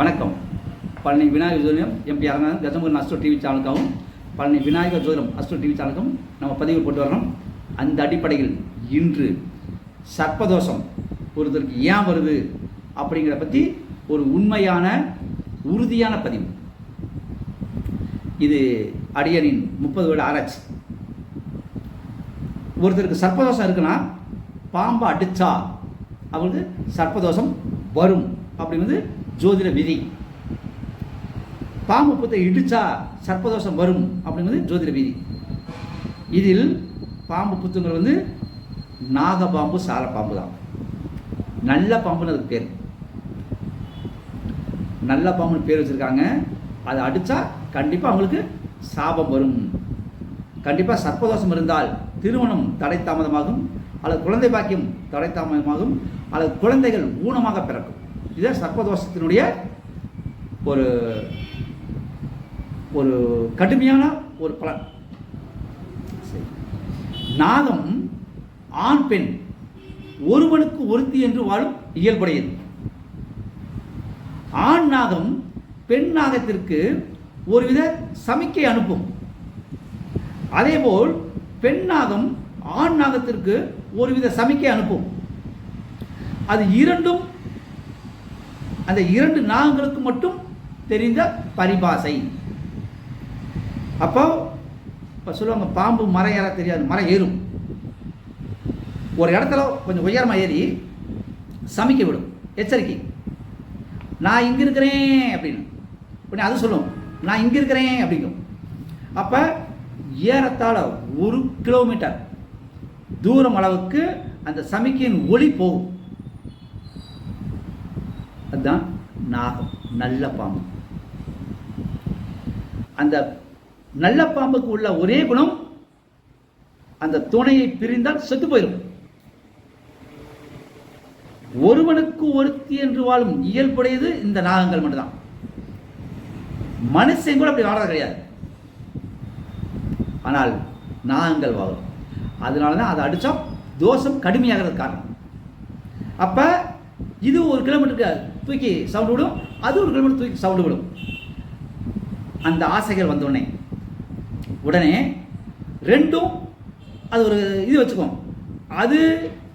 வணக்கம். பழனி விநாயகர் ஜோதிடம் MP Aranganathan Dasamugan astro TV சேனலுக்காகவும் Palani Vinayagar ஜோதிடம் அஸ்ட்ரோ டிவி சேனலுக்கும் நம்ம பதிவு போட்டு வரோம் அந்த அடிப்படையில் இன்று சர்ப்பதோஷம் ஒருத்தருக்கு ஏன் வருது அப்படிங்கிறத பற்றி ஒரு உண்மையான உறுதியான பதிவு. இது அடியனின் முப்பது வருட ஆராய்ச்சி. ஒருத்தருக்கு சர்ப்பதோஷம் இருக்குன்னா பாம்பை அடித்தா அவருக்கு சர்ப்பதோஷம் வரும். அப்படிங்கிறது ஜோதிட விதி. பாம்பு புத்தை இடிச்சா சர்ப்பதோஷம் வரும் அப்படிங்கிறது ஜோதிட விதி. இதில் பாம்பு புத்துங்கிறது வந்து நாகபாம்பு பாம்பு தான். நல்ல பாம்புன்னு அதுக்கு பேர். நல்ல பாம்புன்னு பேர் வச்சுருக்காங்க. அதை அடித்தா கண்டிப்பாக அவங்களுக்கு சாபம் வரும். கண்டிப்பாக சர்ப்பதோஷம் இருந்தால் திருமணம் தடை தாமதமாகும். அல்லது குழந்தை பாக்கியம் தடை தாமதமாகும். அல்லது குழந்தைகள் ஊனமாக பிறக்கும். இதுதான் சர்ப்பதோஷத்தினுடைய ஒரு ஒரு கடுமையான ஒரு பலன். நாகம் ஆண் பெண் ஒருவனுக்கு ஒருத்தி என்று வாழும் இயல்புடையது. ஆண் நாகம் பெண் நாகத்திற்கு ஒருவித சமிக்கை அனுப்பும். அதேபோல் பெண் நாகம் ஆண் நாகத்திற்கு ஒருவித சமிக்கை அனுப்பும். அது இரண்டும் அந்த இரண்டு நாகங்களுக்கு மட்டும் தெரிந்த பரிபாசை. அப்போ இப்போ சொல்லுவாங்க பாம்பு மரம் ஏற தெரியாது மரம் ஏறும். ஒரு இடத்துல கொஞ்சம் உயரமாக ஏறி சமைக்க விடும் எச்சரிக்கை. நான் இங்கே இருக்கிறேன் அப்படின்னு. உடனே அது சொல்லும் நான் இங்கே இருக்கிறேன் அப்படிங்கும். அப்போ ஏறத்தாழ ஒரு கிலோமீட்டர் தூரம் அளவுக்கு அந்த சமிக்கையின் ஒளி போகும். அதுதான் நாகம் நல்ல பாம்பு. அந்த நல்ல பாம்புக்கு உள்ள ஒரே குணம் அந்த துணையை பிரிந்தால் செத்து போயிடும் ஒருவனுக்கு ஒருத்தி என்று வாழும் இயல்புடையது இந்த நாகங்கள் மட்டும்தான். மனுஷன் கூட அப்படி வாழறது கிடையாது. ஆனால் நாகங்கள் வாழும். அதனால தான் அதை அடித்தா தோஷம் கடுமையாகிறது காரணம். அப்போ இது ஒரு கிலோமீட்டருக்கு தூக்கி சவுண்டு விடும் அது ஒரு கிலோமீட்டர் தூக்கி சவுண்டு விடும். அந்த ஆசைகள் வந்த உடனே உடனே ரெண்டும் அது ஒரு இது வச்சுக்கும் அது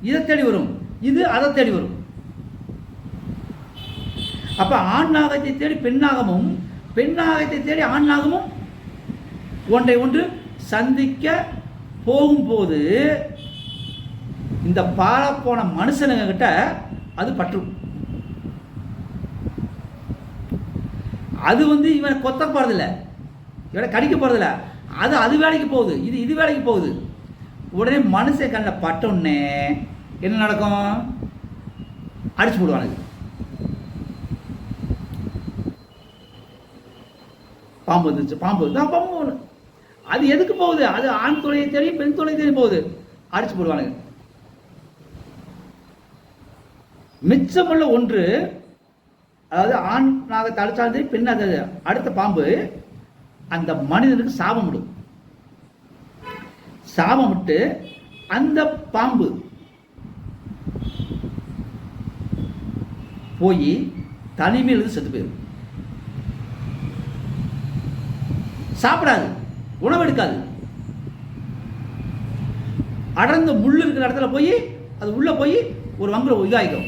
இதை தேடி வரும் இது அதை தேடி வரும். அப்ப ஆண் நாகத்தை தேடி பெண்ணாகமும் பெண்ணாகத்தை தேடி ஆண் நாகமும் ஒன்றை ஒன்று சந்திக்க போகும்போது இந்த பாலப்போன மனுஷனுங்க கிட்ட அது பற்றும். அது வந்து இவனை கொத்த போகிறதில்ல இவனை கடிக்க போகிறதில்ல அது அது வேலைக்கு போகுது. இது இது வேலைக்கு போகுது. உடனே மனுஷன் கண்ணில் பட்ட உடனே என்ன நடக்கும்? அடிச்சு போடுவானுங்க. பாம்பு வந்துச்சு பாம்பு. தான் பாம்பு அது எதுக்கு போகுது? அது ஆண் தொலையை தெரியும் பெண் துளையை தெரியும் போகுது. அடிச்சு போடுவானுங்க. மிச்சமுள்ள ஒன்று அதாவது ஆண் நாகத்தை அடிச்சாலும் சரி பெண் அது அடுத்த பாம்பு அந்த மனிதனுக்கு சாபம் விடும். சாபம் விட்டு அந்த பாம்பு போய் தனிமையில் இருந்து செத்து போயிடும் சாப்பிடாது உணவு எடுக்காது. அடர்ந்த முள் இருக்கிற இடத்துல போய் அது உள்ள போய் ஒரு வங்குல இதாகிடும்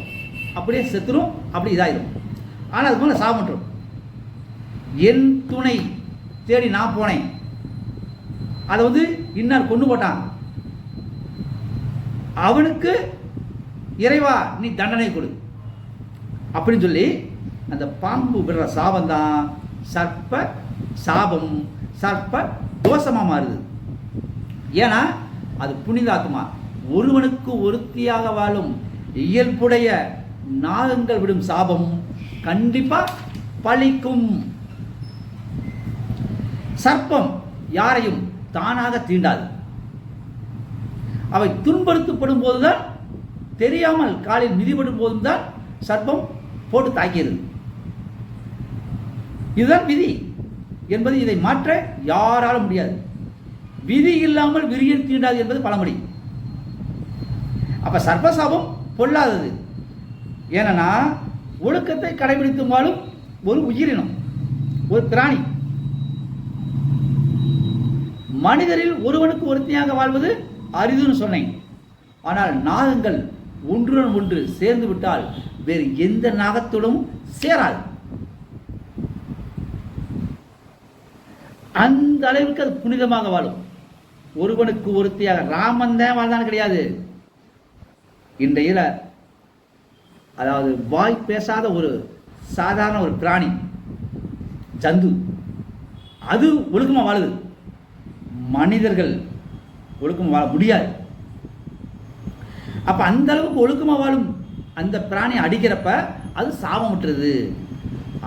அப்படியே செத்துரும் அப்படி இதாயிடும் ஆனால் அது மேலே சாப்பிட்டுரும் என் துணை தேடி நான் போனேன். அதை வந்து இன்னார் கொண்டு போட்டான். அவனுக்கு இறைவா நீ தண்டனை கொடு. அப்படின்னு சொல்லி அந்த பாம்பு விடுற சாபம் தான் சர்ப்ப சாபம் சர்ப்ப தோஷமாக மாறுது. ஏன்னா அது புனிதாத்மா. ஒருவனுக்கு ஒருத்தியாக வாழும் இயல்புடைய நாகங்கள் விடும் சாபம். கண்டிப்பா பழிக்கும். சர்ப்பம் யாரையும் தானாக தீண்டாது. அவை துன்படுத்தப்படும் போதுதான் தெரியாமல் காலில் மிதிபடும் போதும் தான் சர்ப்பம் போட்டு தாக்கியது. இதுதான் விதி என்பது இதை மாற்ற யாராலும் முடியாது. விதி இல்லாமல் விரியன் தீண்டாது என்பது பழமொழி. அப்ப சர்ப்பசாபம் பொல்லாதது. ஏன்னா ஒழுக்கத்தை கடைபிடித்தும் வாழும் ஒரு உயிரினம் ஒரு பிராணி. மனிதரில் ஒருவனுக்கு ஒருத்தியாக வாழ்வது அரிதுன்னு சொன்னேன். ஆனால் நாகங்கள் ஒன்றுடன் ஒன்று சேர்ந்து விட்டால் வேறு எந்த நாகத்துடன் சேராது. அந்த அளவிற்கு அது புனிதமாக வாழும். ஒருவனுக்கு ஒருத்தியாக ராமன் தான் வாழ்ந்தான்னு கிடையாது. இன்றையில அதாவது வாய் பேசாத ஒரு சாதாரண ஒரு பிராணி ஜந்து அது ஒழுக்கமாக வாழுது. மனிதர்கள் ஒழுக்கமாக வாழ முடியாது. அப்போ அந்த அளவுக்கு ஒழுக்கமாக வாழும் அந்த பிராணி அடிக்கிறப்ப அது சாபம் விட்டுறது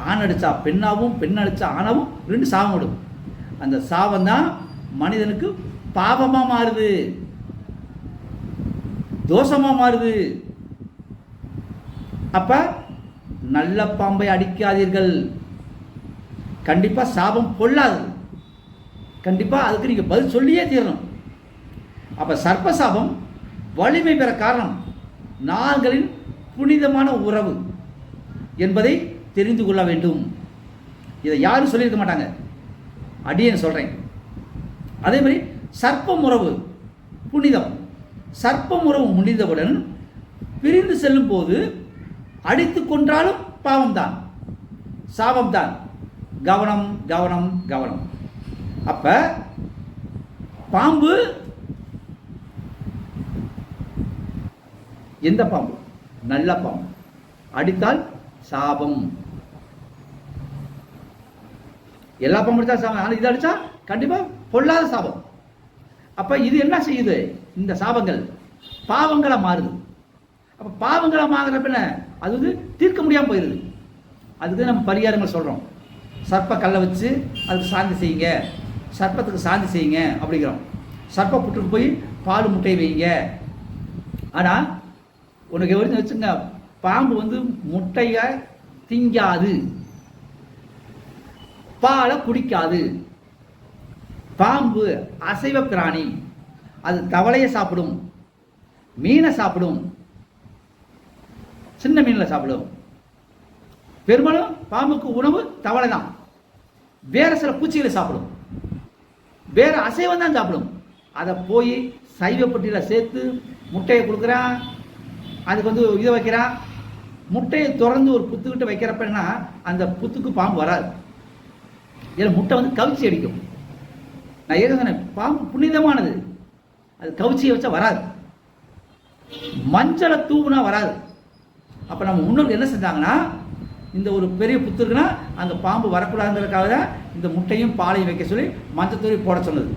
ஆண் அடித்தா பெண்ணாகவும் பெண் அடித்தா ஆணாவும் ரெண்டு சாபம் விடும். அந்த சாபம் தான் மனிதனுக்கு பாபமாக மாறுது. தோஷமாக மாறுது. அப்ப நல்ல பாம்பை அடிக்காதீர்கள். கண்டிப்பா சாபம் பொல்லாது. கண்டிப்பா அதுக்கு நீங்க பதில் சொல்லியே தீரணும். அப்ப சர்ப்ப சாபம் வலிமை பெற காரணம் நாங்களின் புனிதமான உறவு என்பதை தெரிந்து கொள்ள வேண்டும். இதை யாரும் சொல்லியிருக்க மாட்டாங்க. அடியேன்னு சொல்றேன். அதே மாதிரி சர்ப்பம் உறவு புனிதம். சர்ப்பம் உறவு முடிந்தவுடன் பிரிந்து செல்லும் போது அடித்து கொன்றாலும் பாவம்தான். சாபம்தான். கவனம் கவனம் கவனம். அப்ப பாம்பு எந்த பாம்பு? நல்ல பாம்பு. அடித்தால் சாபம். எல்லா பாம்பு அடித்தா சாபம். ஆனால் இது அடித்தா கண்டிப்பாக பொல்லாத சாபம். அப்போ இது என்ன செய்யுது? இந்த சாபங்கள் பாவங்களாக மாறுது. அப்போ பாவங்களாக மாறுற பின்ன அது வந்து தீர்க்க முடியாமல் போயிடுது அதுக்கு நம்ம பரிகாரங்கள் சொல்கிறோம் சர்ப்ப கல்லை வச்சு அதுக்கு சாந்தி செய்யுங்க. சர்ப்பத்துக்கு சாந்தி செய்யுங்க அப்படிங்கிறோம். சர்ப்ப புற்றுக்கு போய் பால் முட்டை வைங்க. ஆனால் உனக்கு எவ்வளோ வச்சுங்க பாம்பு வந்து முட்டையை திங்காது. பாலை குடிக்காது. பாம்பு அசைவ பிராணி. அது தவளையை சாப்பிடும். மீனை சாப்பிடும். சின்ன மீனில் சாப்பிடும் பெரும்பாலும் பாம்புக்கு உணவு தவளை தான் வேற சில பூச்சிகளை சாப்பிடும் வேற அசைவம் தான் சாப்பிடும் அதை போய் சைவப்பட்டியில் சேர்த்து முட்டையை கொடுக்குறான். அதுக்கு வந்து இதை வைக்கிறான். முட்டையை திறந்து ஒரு புத்துக்கிட்ட வைக்கிறப்பன்னா அந்த புத்துக்கு பாம்பு வராது. இதில் முட்டை வந்து கவிச்சி அடிக்கும். நான் ஏதோ சொன்னேன் பாம்பு புனிதமானது. அது கவிச்சியை வச்சா வராது. மஞ்சளை தூவுனா வராது. அப்போ நம்ம முன்னோர்கள் என்ன செஞ்சாங்கன்னா இந்த ஒரு பெரிய புத்து இருக்குன்னா அந்த பாம்பு வரக்கூடாதுங்கிறதுக்காக தான் இந்த முட்டையும் பாலையும் வைக்க சொல்லி மஞ்சள் தூவி போட சொன்னது.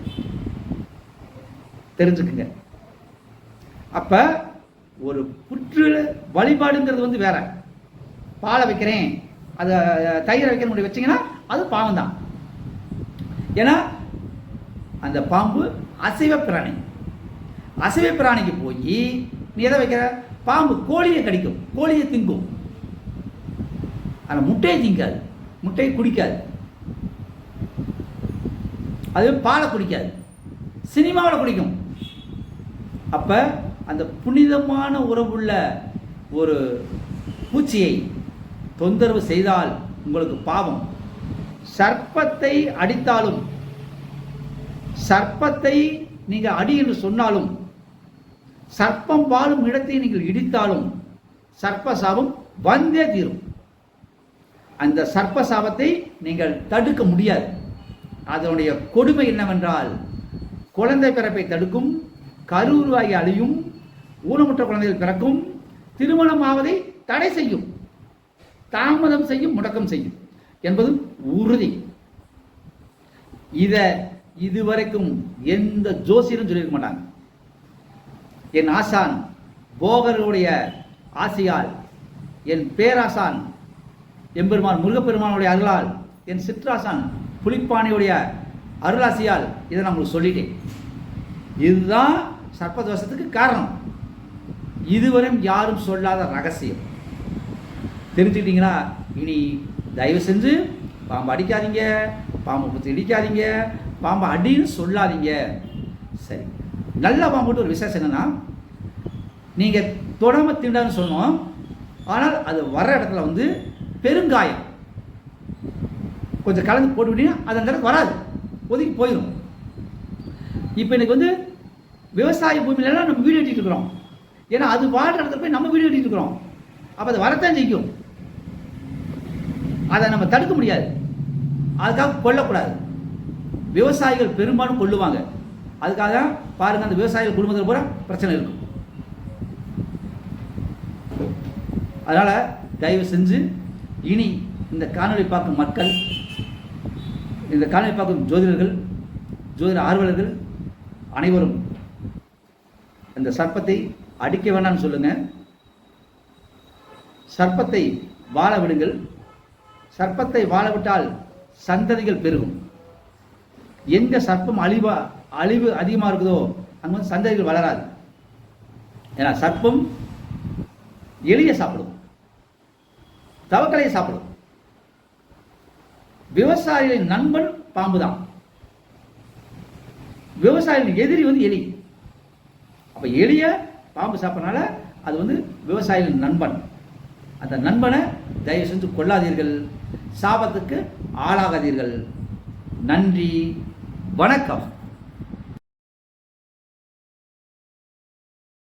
தெரிஞ்சுக்குங்க. அப்போ ஒரு புற்று வழிபாடுங்கிறது வந்து வேற. பாலை வைக்கிறேன் அதை தயிரை வைக்கிற முடியும் வச்சிங்கன்னா அது பாவம் தான். ஏன்னா அந்த பாம்பு அசைவ பிராணி. அசைவ பிராணிக்கு போய் நீ எதை வைக்கிற? பாம்பு கோழியை கடிக்கும் கோழியை திங்கும். ஆனால் முட்டையை திங்காது முட்டையை குடிக்காது. அது பாலை குடிக்காது. சினிமாவில் குடிக்கும். அப்போ அந்த புனிதமான உறவுள்ள ஒரு பூச்சியை தொந்தரவு செய்தால் உங்களுக்கு பாவம். சர்ப்பத்தை அடித்தாலும் சர்ப்பத்தை நீங்கள் அடி என்று சொன்னாலும் சர்ப்பம் வாழும் இடத்தை நீங்கள் இடித்தாலும் சர்ப்ப சாபம் வந்தே தீரும். அந்த சர்ப்ப சாபத்தை நீங்கள் தடுக்க முடியாது. அதனுடைய கொடுமை என்னவென்றால் குழந்தை பிறப்பை தடுக்கும் கருவுருவாகி அழியும் ஊனமுற்ற குழந்தைகள் பிறக்கும் திருமணம் ஆவதை தடை செய்யும் தாமதம் செய்யும் முடக்கம் செய்யும் என்பது உறுதி. இத இதுவரைக்கும் எந்த ஜோசியரும் சொல்லியிருக்க மாட்டாங்க. என் ஆசான் போகருடைய ஆசையால் என் பேராசான் எம்பெருமான் முருகப்பெருமானுடைய அருளால் என் சிற்றாசான் புளிப்பானையுடைய அருளாசியால் இதை நான் உங்களுக்கு சொல்லிட்டேன். இதுதான் சர்ப்பதோஷத்துக்கு காரணம். இதுவரையும் யாரும் சொல்லாத ரகசியம். தெரிஞ்சுக்கிட்டீங்களா இனி தயவு செஞ்சு பாம்பு அடிக்காதீங்க பாம்பு குத்தி இடிக்காதீங்க பாம்பு அடின்னு சொல்லாதீங்க. சரி. நல்லா வாங்கிட்டு ஒரு விசேஷம் என்னென்னா நீங்கள் தொடாமல் திண்டான்னு சொன்னோம் ஆனால் அது வர்ற இடத்துல வந்து பெருங்காயம். கொஞ்சம் கலந்து போட்டுவிட்டீங்கன்னா அது அந்த இடத்துக்கு வராது. ஒதுக்கி போயிடும் இப்போ எனக்கு வந்து விவசாய பூமியிலலாம் நம்ம வீடு கட்டிகிட்டு இருக்கிறோம். ஏன்னா அது வாழ்கிற இடத்துல போய் நம்ம வீடு கட்டிட்டு இருக்கிறோம். அப்போ அது வரத்தான் செய்யும். அதை நம்ம தடுக்க முடியாது. அதுக்காக கொல்லக்கூடாது. விவசாயிகள் பெரும்பாலும் கொள்ளுவாங்க அதுக்காக தான் பாருங்க அந்த விவசாயிகள் குடும்பத்தில் பூரா பிரச்சனை இருக்கும். அதனால தயவு செஞ்சு இனி இந்த காணொலி பார்க்கும் மக்கள் இந்த காணொலி பார்க்கும் ஜோதிடர்கள் ஜோதிட ஆர்வலர்கள் அனைவரும் இந்த சர்ப்பத்தை அடிக்க வேண்டாம்னு சொல்லுங்க. சர்ப்பத்தை வாழ விடுங்கள். சர்ப்பத்தை வாழ விட்டால் சந்ததிகள் பெருகும். எங்க சர்ப்பம் அழிவா அழிவு அதிகமாக இருக்குதோ அங்கே வந்து சந்ததிகள் வளராது. ஏன்னா சர்ப்பம் எளிய சாப்பிடும். தவக்கலையை சாப்பிடும். விவசாயிகளின் நண்பன் பாம்பு தான் விவசாயிகளின் எதிரி வந்து எலி. அப்போ எளிய பாம்பு சாப்பிட்றனால அது வந்து விவசாயிகளின் நண்பன். அந்த நண்பனை தயவு செஞ்சு கொள்ளாதீர்கள். சாபத்துக்கு ஆளாகாதீர்கள். நன்றி. வணக்கம்.